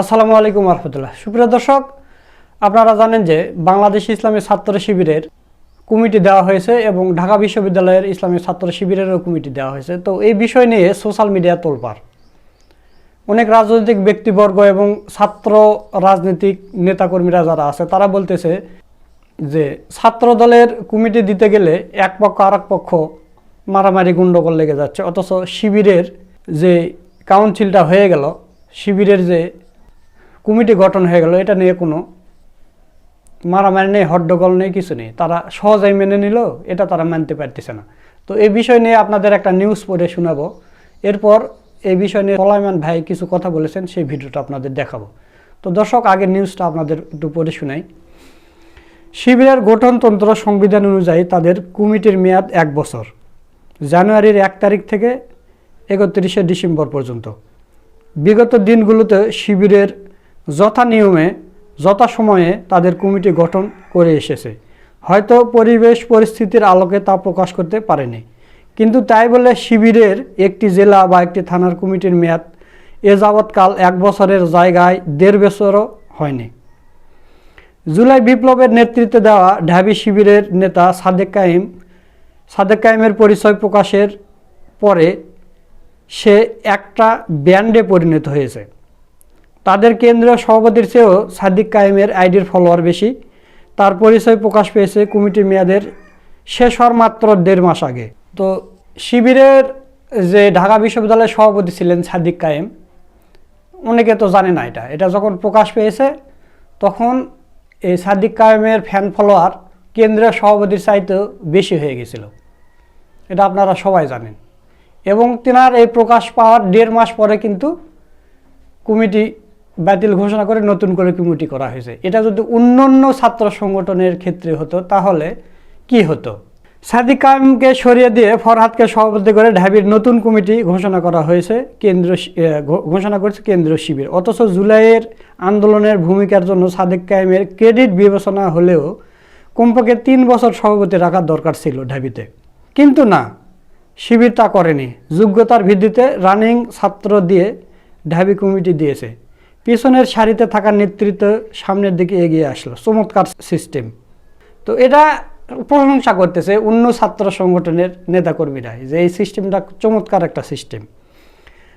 আসসালামু আলাইকুম রহমতুল্লাহ সুপ্রিয় দর্শক, আপনারা জানেন যে বাংলাদেশ ইসলামী ছাত্র শিবিরের কমিটি দেওয়া হয়েছে এবং ঢাকা বিশ্ববিদ্যালয়ের ইসলামী ছাত্র শিবিরেরও কমিটি দেওয়া হয়েছে। তো এই বিষয় নিয়ে সোশ্যাল মিডিয়া তোলপাড়। অনেক রাজনৈতিক ব্যক্তিবর্গ এবং ছাত্র রাজনৈতিক নেতাকর্মীরা যারা আছে, তারা বলতেছে যে ছাত্র দলের কমিটি দিতে গেলে এক পক্ষ আর পক্ষ মারামারি গুন্ডগোল লেগে যাচ্ছে। অথচ শিবিরের যে কাউন্সিলটা হয়ে গেল, শিবিরের যে কমিটি গঠন হয়ে গেল, এটা নিয়ে কোনো মারামারি নেই, হট্টগোল নেই, কিছু নেই। তারা সহজেই মেনে নিল, এটা তারা মানতে পারতেছে না। তো এই বিষয় নিয়ে আপনাদের একটা নিউজ পড়ে শোনাবো। এরপর এই বিষয় নিয়ে সলাইমান ভাই কিছু কথা বলেছেন, সেই ভিডিওটা আপনাদের দেখাবো। তো দর্শক, আগের নিউজটা আপনাদের একটু পড়ে শোনাই। শিবিরের গঠনতন্ত্র সংবিধান অনুযায়ী তাদের কমিটির মেয়াদ এক বছর, জানুয়ারির এক তারিখ থেকে একত্রিশে ডিসেম্বর পর্যন্ত। বিগত দিনগুলোতে শিবিরের যথা নিয়মে যথাসময়ে তাদের কমিটি গঠন করে এসেছে। হয়তো পরিবেশ পরিস্থিতির আলোকে তা প্রকাশ করতে পারেনি। কিন্তু তাই বলে শিবিরের একটি জেলা বা একটি থানার কমিটির মেয়াদ এ যাবৎকাল এক বছরের জায়গায় দেড় বছরও হয়নি। জুলাই বিপ্লবের নেতৃত্বে দেওয়া ঢাবি শিবিরের নেতা সাদেক কাইম সাদেক কাইমের পরিচয় প্রকাশের পরে সে একটা ব্যান্ডে পরিণত হয়েছে। তাদের কেন্দ্রীয় সভাপতির চেয়েও সাদিক কায়েমের আইডির ফলোয়ার বেশি। তার পরিচয় প্রকাশ পেয়েছে কমিটির মেয়াদের শেষ হওয়ার মাত্র দেড় মাস আগে। তো শিবিরের যে ঢাকা বিশ্ববিদ্যালয়ের সভাপতি ছিলেন সাদিক কায়েম, অনেকে তো জানে না এটা। এটা যখন প্রকাশ পেয়েছে, তখন এই সাদিক কায়েমের ফ্যান ফলোয়ার কেন্দ্রীয় সভাপতির চাইতেও বেশি হয়ে গেছিল। এটা আপনারা সবাই জানেন। এবং তেনার এই প্রকাশ পাওয়ার দেড় মাস পরে কিন্তু কমিটি বাতিল ঘোষণা করে নতুন করে কমিটি করা হয়েছে। এটা যদি অন্যান্য ছাত্র সংগঠনের ক্ষেত্রে হতো, তাহলে কি হতো? সাদিক কায়েমকে সরিয়ে দিয়ে ফরহাদকে সভাপতি করে ঢাবির নতুন কমিটি ঘোষণা করা হয়েছে, কেন্দ্র ঘোষণা করেছে কেন্দ্রীয় শিবির। অথচ জুলাইয়ের আন্দোলনের ভূমিকার জন্য সাদেক কায়েমের ক্রেডিট বিবেচনা হলেও কমপক্ষে তিন বছর সভাপতি রাখার দরকার ছিল ঢাবিতে। কিন্তু না, শিবির তা করেনি। যোগ্যতার ভিত্তিতে রানিং ছাত্র দিয়ে ঢাবি কমিটি দিয়েছে। পিছনের সারিতে থাকা নেতৃত্ব সামনের দিকে এগিয়ে আসলো, চমৎকার সিস্টেম তো এটা প্রশংসা করতেছে অন্য ছাত্র সংগঠনের নেতাকর্মীরা যে এই সিস্টেমটা চমৎকার একটা সিস্টেম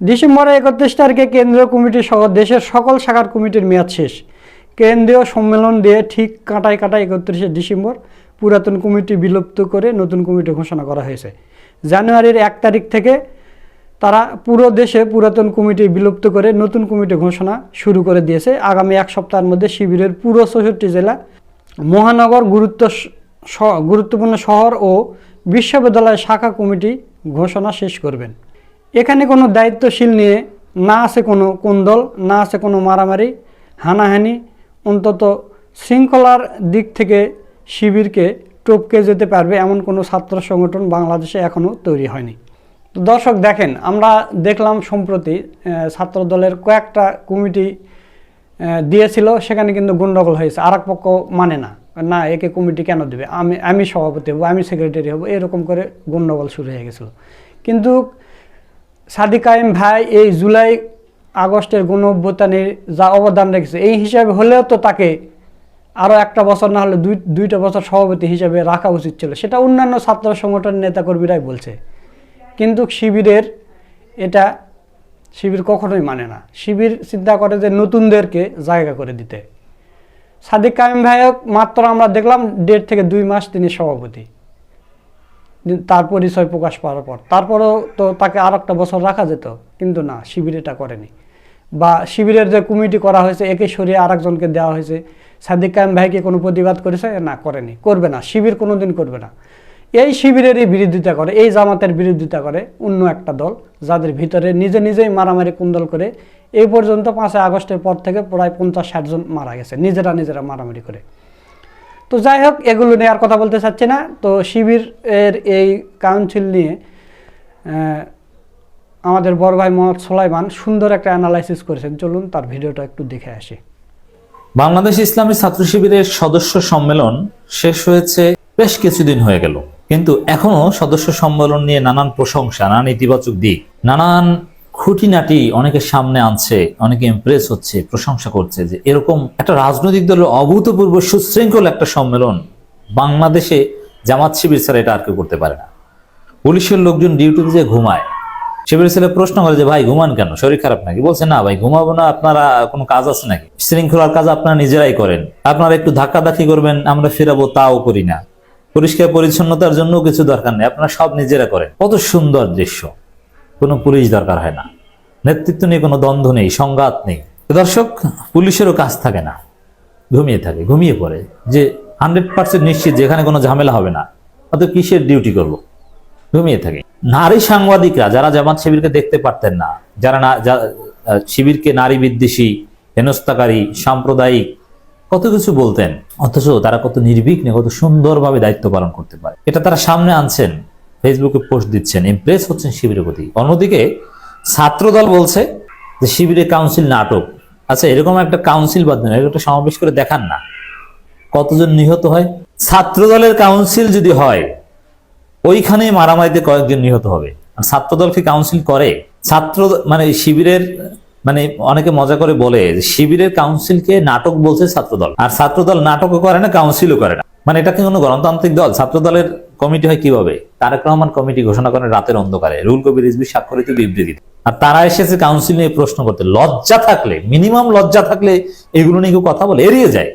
ডিসেম্বরে একত্রিশ তারিখে কেন্দ্রীয় কমিটি সহ দেশের সকল শাখার কমিটির মেয়াদ শেষ। কেন্দ্রীয় সম্মেলন দিয়ে ঠিক কাটায় কাটায় একত্রিশে ডিসেম্বর পুরাতন কমিটি বিলুপ্ত করে নতুন কমিটি ঘোষণা করা হয়েছে। জানুয়ারির এক তারিখ থেকে তারা পুরো দেশে পুরাতন কমিটি বিলুপ্ত করে নতুন কমিটি ঘোষণা শুরু করে দিয়েছে। আগামী এক সপ্তাহের মধ্যে শিবিরের পুরো চৌষট্টি জেলা, মহানগর গুরুত্ব গুরুত্বপূর্ণ শহর ও বিশ্ববিদ্যালয় শাখা কমিটি ঘোষণা শেষ করবেন। এখানে কোনো দায়িত্বশীল নিয়ে না আছে কোনো কোন্দল, না আছে কোনো মারামারি, হানাহানি। অন্তত শৃঙ্খলার দিক থেকে শিবিরকে টপকে যেতে পারবে এমন কোনো ছাত্র সংগঠন বাংলাদেশে এখনও তৈরি হয়নি। দর্শক দেখেন, আমরা দেখলাম সম্প্রতি ছাত্র দলের কয়েকটা কমিটি দিয়েছিল, সেখানে কিন্তু গন্ডগোল হয়েছে। আর পক্ষ মানে না না, একে কমিটি কেন দেবে? আমি আমি সভাপতি হব, আমি সেক্রেটারি হব, এরকম করে গন্ডগোল শুরু হয়ে গেছিল। কিন্তু সাদিক ভাই এই জুলাই আগস্টের গণ অভ্যুত্থানে যা অবদান রেখেছে, এই হিসাবে হলেও তো তাকে আরও একটা বছর না হলে দুই, দুইটা বছর সভাপতি হিসেবে রাখা উচিত ছিল। সেটা অন্যান্য ছাত্র সংগঠনের নেতাকর্মীরাই বলছে। কিন্তু শিবিরের এটা শিবির কখনোই মানে না। শিবির চিন্তা করে যে নতুনদেরকে জায়গা করে দিতে। সাদিক কায়েম ভাইও মাত্র আমরা দেখলাম দেড় থেকে দুই মাস তিনি সভাপতি। তার পরিচয় প্রকাশ পাওয়ার পর। তারপরেও তো তাকে আর একটা বছর রাখা যেত, কিন্তু না, শিবির এটা করেনি। বা শিবিরের যে কমিটি করা হয়েছে, একে সরিয়ে আরেকজনকে দেওয়া হয়েছে। সাদিক কায়েম ভাইকে কোনো প্রতিবাদ করেছে? না, করেনি। করবে না। শিবির কোনো দিন করবে না। এই শিবিরেরই বিরোধিতা করে, এই জামাতের বিরোধিতা করে অন্য একটা দল, যাদের ভিতরে নিজে নিজেই মারামারি কুন্দল করে এই পর্যন্ত পাঁচই আগস্টের পর থেকে প্রায় পঞ্চাশ ষাট জন মারা গেছে, নিজেরা নিজেরা মারামারি করে। তো যাই হোক, এগুলো নিয়ে আর কথা বলতে চাচ্ছি না। তো শিবির এর এই কাউন্সিল নিয়ে আমাদের বড় ভাই মোহাম্মদ সোলাইমান সুন্দর একটা অ্যানালাইসিস করেছেন। চলুন তার ভিডিওটা একটু দেখে আসি। বাংলাদেশ ইসলামী ছাত্র শিবিরের সদস্য সম্মেলন শেষ হয়েছে বেশ কিছুদিন হয়ে গেল। কিন্তু এখনও সদস্য সম্মেলন নিয়ে নানান প্রশংসা, নানান ইতিবাচক দিক, নানান খুঁটিনাটি অনেকের সামনে আনছে, অনেকে ইমপ্রেস হচ্ছে, প্রশংসা করছে যে এরকম একটা রাজনৈতিক দলের অভূতপূর্ব সুশৃঙ্খল একটা সম্মেলন বাংলাদেশে জামাত শিবির ছাড়া এটা আর কেউ করতে পারে না। পুলিশের লোকজন ডিউটিতে যে ঘুমায়, শিবির ছেলে প্রশ্ন করে যে, ভাই, ঘুমান কেন? শরীর খারাপ নাকি? বলছে, না ভাই, ঘুমাবো না, আপনারা কোনো কাজ আছে নাকি? শৃঙ্খলার কাজ আপনারা নিজেরাই করেন। আপনারা একটু ধাক্কাধাক্কি করবেন, আমরা ফেরাবো, তাও করি না। পরিষ্কার পরিচ্ছন্নতার জন্য কিছু দরকার নেই। আপনারা সব নিজেরা করেন। কত সুন্দর দৃশ্য। কোনো পুলিশ দরকার হয় না। নেতৃত্ব নিয়ে কোনো দ্বন্দ্ব নেই, সংঘাত নেই। দর্শক, পুলিশেরও কাজ থাকে না। ঘুমিয়ে থাকে, ঘুমিয়ে পড়ে। যে হান্ড্রেড পার্সেন্ট নিশ্চিত যে এখানে কোনো ঝামেলা হবে না, অত কিসের ডিউটি করব? ঘুমিয়ে থাকে। নারী সাংবাদিকরা, যারা জামাত শিবিরকে দেখতে পারতেন না, যারা শিবিরকে নারী বিদ্বেষী, হেনস্থাকারী, সাম্প্রদায়িক কত কিছু বলতেন, অথচ তারা কত নির্বিঘ্নে, কত সুন্দরভাবে দায়িত্ব পালন করতে পারে। এটা তারা সামনে আনছেন ফেসবুকে পোস্ট দিচ্ছেন ইমপ্রেস হচ্ছেন শিবিরের প্রতি। অন্যদিকে ছাত্রদল বলছে যে শিবিরে কাউন্সিল নাটক। আচ্ছা এরকম একটা কাউন্সিল বাদ দেন একটা সমাবেশ করে দেখান না। কতজন নিহত হয়? ছাত্রদলের কাউন্সিল যদি হয় ওইখানে মারামারিতে কয়েকজন নিহত হবে। ছাত্রদল কি কাউন্সিল করে? ছাত্র মানে শিবিরের মানে অনেকে মজা করে বলে শিবিরের কাউন্সিলকে নাটক বলছে ছাত্রদল। আর ছাত্রদল নাটকও করে না, কাউন্সিলও করে না। মানে এটা কি কোনো গণতান্ত্রিক দল? ছাত্রদলের কমিটি হয় কীভাবে? তারেক রহমান কমিটি ঘোষণা করেন রাতের অন্ধকারে। রুল কবির রিজবি স্বাক্ষরিত বিবৃতি আর তারা এসেছে কাউন্সিল নিয়ে প্রশ্ন করতে। লজ্জা থাকলে, মিনিমাম লজ্জা থাকলে এগুলো নিয়ে কেউ কথা বলে, এড়িয়ে যায়।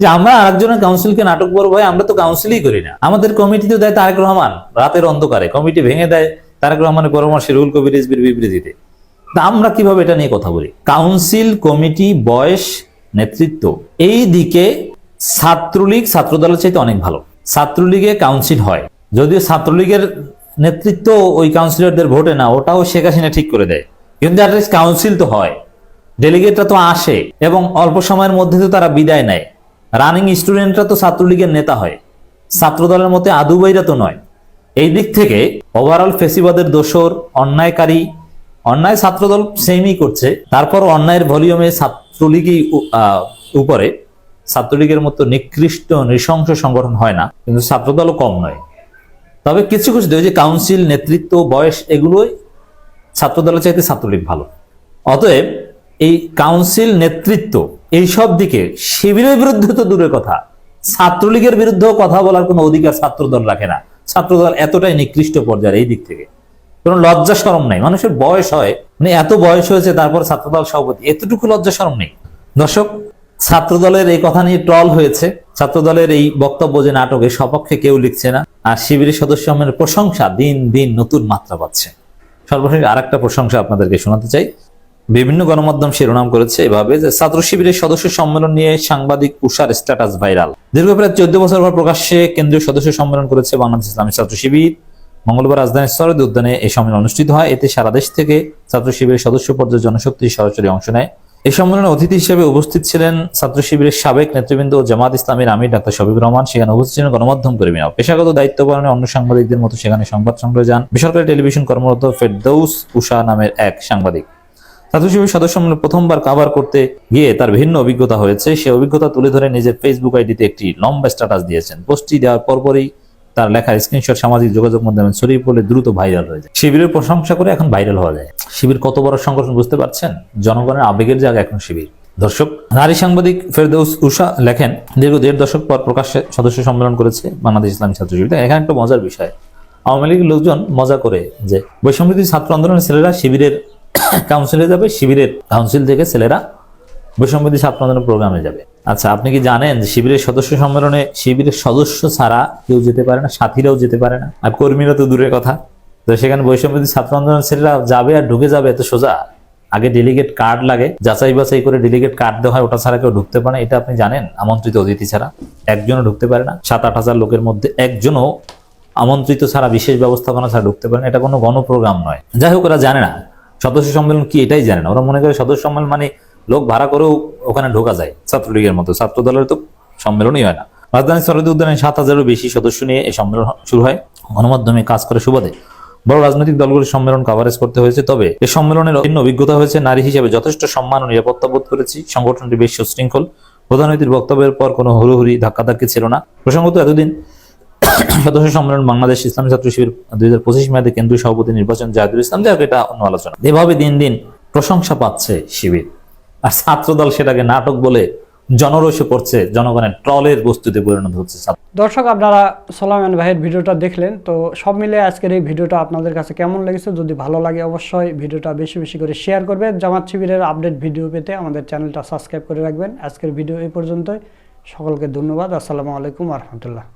যে আমরা আরেকজনের কাউন্সিলকে নাটক করব ভাই, আমরা তো কাউন্সিলই করি না। আমাদের কমিটিতে দেয় তারেক রহমান, রাতের অন্ধকারে। কমিটি ভেঙে দেয় তারেক রহমানের পরামর্শে রুল কবির রিজবির বিবৃতিতে। তা আমরা কীভাবে এটা নিয়ে কথা বলি? কাউন্সিল কমিটি বয়স, নেতৃত্ব, এই দিকে ছাত্রলীগ, ছাত্রদলের চাইতে অনেক ভালো। ছাত্রলীগে কাউন্সিল হয়। যদিও ছাত্রলীগের নেতৃত্ব ওই কাউন্সিলরদের ভোটে না, ওটাও শেখ হাসিনা ঠিক করে দেয়। কিন্তু অ্যাটলিস্ট কাউন্সিল তো হয়। ডেলিগেটরা তো আসে এবং অল্প সময়ের মধ্যে তো তারা বিদায় নেয়। রানিং স্টুডেন্টরা তো ছাত্রলীগের নেতা হয়। ছাত্রদলের মতে আদুবাইরা তো নয়। এই দিক থেকে ওভারঅল ফেসিবাদের দোষর, অন্যায়কারী অন্যায় ছাত্রদল সেমই করছে। তারপর অন্যায়ের ভলিউমে ছাত্রলীগই উপরে। ছাত্রলীগের মতো নিকৃষ্ট, নৃশংস সংগঠন হয় না, কিন্তু ছাত্রদলও কম নয়। তবে কিছু কিছু যে কাউন্সিল নেতৃত্ব, বয়স, এগুলোই ছাত্রদলের চাইতে ছাত্রলীগ ভালো। অতএব এই কাউন্সিল নেতৃত্ব, এইসব দিকে শিবিরের বিরুদ্ধে তো দূরের কথা। ছাত্রলীগের বিরুদ্ধেও কথা বলার কোনো অধিকার ছাত্রদল রাখে না। ছাত্রদল এতটাই নিকৃষ্ট পর্যায়ের এই দিক থেকে। কোনো লজ্জা সরম নাই। মানুষের বয়স হয় মানে এত বয়স হয়েছে তারপর ছাত্রদল সভাপতি, এতটুকু লজ্জা সরম নেই। দর্শক, ছাত্রদলের এই কথা নিয়ে ট্রল হয়েছে। ছাত্রদলের এই বক্তব্য যে নাটকে সপক্ষে কেউ লিখছে না, আর শিবিরের সদস্য প্রশংসা দিন দিন নতুন মাত্রা পাচ্ছে। সর্বশেষ আর একটা প্রশংসা আপনাদেরকে শোনাতে চাই। বিভিন্ন গণমাধ্যম শিরোনাম করেছে এভাবে যে, ছাত্র শিবিরের সদস্য সম্মেলন নিয়ে সাংবাদিক উষার স্ট্যাটাস ভাইরাল দীর্ঘ প্রায় চোদ্দ বছর পর প্রকাশ্যে কেন্দ্রীয় সদস্য সম্মেলন করেছে বাংলাদেশ ইসলামী ছাত্র শিবির। মঙ্গলবার রাজধানীর সরদ উদ্যানে এই সম্মেলন অনুষ্ঠিত হয়। এতে সারা দেশ থেকে ছাত্র শিবিরের সদস্য পর্যায়ে জনশক্তি সরাসরি অংশ নেয়। এই সম্মেলনে অতিথি হিসেবে উপস্থিত ছিলেন ছাত্র শিবিরের সাবেক নেতৃবৃন্দ ও জামাত ইসলামের আমির ডাক্তার শফিক রহমান। সেখানে উপস্থিত ছিলেন গণমাধ্যম কর্মীরাও পেশাগত দায়িত্ব পালনে অন্য সাংবাদিকদের মতো সেখানে সংবাদ সংগ্রহে যান বেসরকারি টেলিভিশন কর্মরত ফেরদৌস উষা নামের এক সাংবাদিক। ছাত্র শিবির সদস্য সম্মেলনে প্রথমবার কাভার করতে গিয়ে তার ভিন্ন অভিজ্ঞতা হয়েছে। সে অভিজ্ঞতা তুলে ধরে নিজের ফেসবুক আইডিতে একটি লম্বা স্ট্যাটাস দিয়েছেন। পোস্টটি দেওয়ার পরপরই তার লেখা স্ক্রিনশট সামাজিক যোগাযোগ মাধ্যমে ছড়িয়ে পড়লে দ্রুত ভাইরাল হয়ে যায়। শিবিরের প্রশংসা করে এখন ভাইরাল হওয়া যায়। শিবির কত বড় সংগঠন বুঝতে পারছেন? জনগণের আবেগের জায়গা এখন শিবির। দর্শক, নারী সাংবাদিক ফেরদৌস উষা লেখেন, দীর্ঘ দেড় দশক পর প্রকাশ্যে সদস্য সম্মেলন করেছে বাংলাদেশ ইসলামী ছাত্র শিবির। এখানে একটা মজার বিষয়। আওয়ামী লীগের লোকজন মজা করে যে বৈষম্যবিধি ছাত্র আন্দোলনের ছেলেরা শিবিরের কাউন্সিলে যাবে, শিবিরের কাউন্সিল থেকে ছেলেরা বৈষম্যবিধি ছাত্র আন্দোলন প্রোগ্রামে যাবে। আচ্ছা আপনি কি জানেন শিবিরের সদস্য সম্মেলনে শিবিরের সদস্য ছাড়া কেউ যেতে পারে না, সাথীরাও যেতে পারে না? আর কর্মীরা তো দূরের কথা। তো সেখানে বৈষম্যবিধি ছাত্র আন্দোলন ছেলেরা যাবে আর ঢুকে যাবে, এত সোজা? আগে ডেলিগেট কার্ড লাগে যাচাই বাছাই করে ডেলিগেট কার্ড দেওয়া হয়, ওটা ছাড়া কেউ ঢুকতে পারে এটা আপনি জানেন? আমন্ত্রিত অতিথি ছাড়া। একজনও ঢুকতে পারে না সাত আট হাজার লোকের মধ্যে একজনও আমন্ত্রিত ছাড়া, বিশেষ ব্যবস্থাপনা ছাড়া ঢুকতে পারে না, এটা কোনো গণপ্রোগ্রাম নয়। যাই হোক, ওরা জানে না। সদস্য সম্মেলন কি, এটাই জানে না। ওরা মনে করে সদস্য সম্মেলন মানে লোক ভাড়া করেও ওখানে ঢোকা যায়, ছাত্রলীগের মতো। ছাত্র দলের তো সম্মেলনই হয় না। রাজধানী সরদি উদ্যানে সাত হাজারেরও বেশি সদস্য নিয়ে এই সম্মেলন শুরু হয়। গণমাধ্যমে কাজ করে সুবাদে। বড় রাজনৈতিক দলগুলির সম্মেলন কাভারেজ করতে হয়েছে, তবে এই সম্মেলনের ভিন্ন অভিজ্ঞতা হয়েছে। নারী হিসেবে যথেষ্ট সম্মান ও নিরাপত্তা বোধ করেছি। সংগঠনটি বেশ সুশৃঙ্খল। প্রধান বক্তব্যের পর কোনো হুড়োহুড়ি, ধাক্কাধাক্কি ছিল না। প্রসঙ্গত এতদিন সদস্য সম্মেলন বাংলাদেশ ইসলামী ছাত্র শিবির দুই হাজার পঁচিশ মেয়াদে কেন্দ্রীয় সভাপতি নির্বাচন জাহিদুল ইসলাম যাক, এটা অন্য আলোচনা। এভাবে দিন দিন প্রশংসা পাচ্ছে শিবির। আর ছাত্রদল সেটাকে নাটক বলে জনরসে পড়ছে, জনগণের ট্রলের বস্তুতে পরিণত হচ্ছে দর্শক, আপনারা সোলামান ভাইয়ের ভিডিওটা দেখলেন, তো সব মিলে আজকের এই ভিডিওটা আপনাদের কাছে কেমন লেগেছে? যদি ভালো লাগে অবশ্যই ভিডিওটা বেশি বেশি করে শেয়ার করবেন। জামাত শিবিরের আপডেট ভিডিও পেতে আমাদের চ্যানেলটা সাবস্ক্রাইব করে রাখবেন। আজকের ভিডিও এই পর্যন্তই। সকলকে ধন্যবাদ। আসসালামু আলাইকুম রহমতুল্লাহ।